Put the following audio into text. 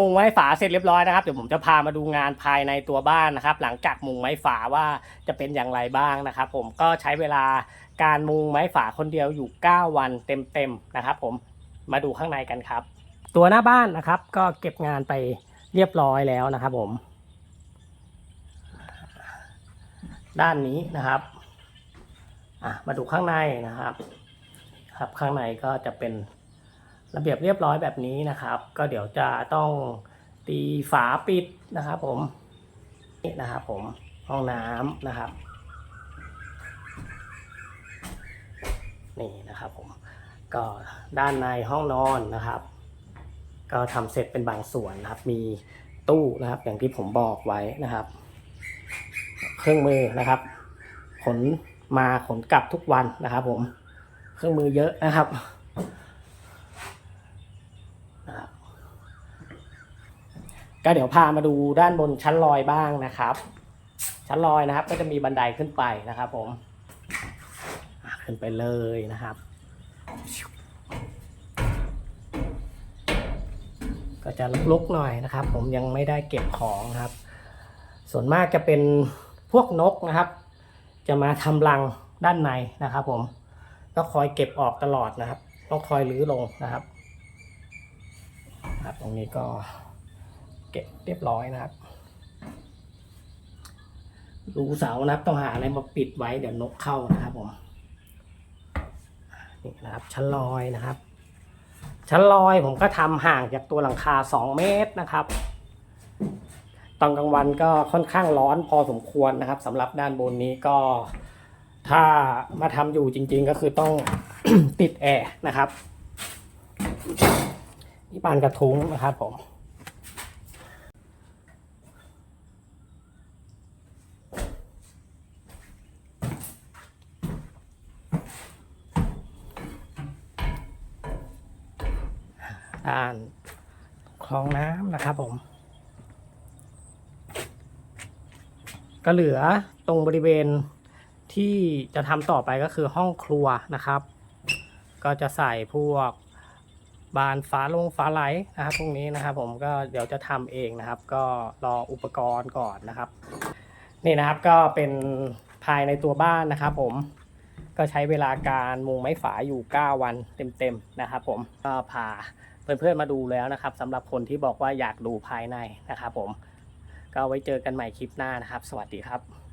มุงไม้ฝาเสร็จเรียบร้อยนะครับเดี๋ยวผมจะพามาดูงานภายในตัวบ้านนะครับ หลังจากมุงไม้ฝาว่าจะเป็นอย่างไรบ้างนะครับ ผมก็ใช้เวลาการมุงไม้ฝาคนเดียวอยู่ 9 วันเต็มๆนะครับ ผมมาดูข้างในกันครับ ตัวหน้าบ้านนะครับ ก็เก็บงานไปเรียบร้อยแล้วนะครับ ผม ด้านนี้นะครับมาดูข้างในนะครับ ครับข้างในก็จะเป็น ระเบียบเรียบร้อยแบบนี้นะครับ ก็เดี๋ยวจะต้องตีฝาปิดนะครับผมนี่นะครับผมห้องน้ำนะครับนี่นะครับผมก็ด้านในห้องนอนนะครับ ก็ทำเสร็จเป็นบางส่วนนะครับ มีตู้นะครับ อย่างที่ผมบอกไว้นะครับ เครื่องมือนะครับ ขนมาขนกลับทุกวันนะครับ ผม เครื่องมือเยอะนะครับ ก็เดี๋ยวพามาดูด้านบนชั้นลอยบ้างนะครับ ชั้นลอยนะครับ ก็จะมีบันไดขึ้นไปนะครับ ผมขึ้นไปเลยนะครับ ก็จะลุกๆหน่อยนะครับ ผมยังไม่ได้เก็บของครับ ส่วนมากจะเป็นพวกนกนะครับ จะมาทำรังด้านในนะครับ ผมก็คอยเก็บออกตลอดนะครับต้องคอยรื้อลงนะครับครับ ตรงนี้ก็ เก็บเรียบร้อยนะครับรูเสานะครับต้องหาอะไรมาปิดไว้เดี๋ยวนกเข้านะครับผมนี่นะครับชั้นลอยนะครับ ชั้นลอยผมก็ทำห่างจากตัวหลังคา 2 เมตรนะครับตอนกลางวันก็ค่อนข้างร้อนพอสมควรนะครับสำหรับด้านบนนี้ก็ถ้ามาทำอยู่จริง ๆ ก็คือต้องติดแอร์นะครับนี่ปานกระทุ้งนะครับผม ด้านคลองน้ำนะครับผม ก็เหลือตรงบริเวณที่จะทำต่อไปก็คือห้องครัวนะครับ ก็จะใส่พวกบานฝาลงฝาไหลนะครับพวกนี้นะครับ ผมก็เดี๋ยวจะทำเองนะครับ ก็รออุปกรณ์ก่อนนะครับ นี่นะครับก็เป็นภายในตัวบ้านนะครับ ผมก็ใช้เวลาการมุงไม้ฝาอยู่ 9 วันเต็มๆนะครับ ผมก็พา เพื่อนๆมาดูแล้วนะครับสำหรับคนที่บอกว่าอยากดูภายในนะครับผม ก็ไว้เจอกันใหม่คลิปหน้านะครับ สวัสดีครับ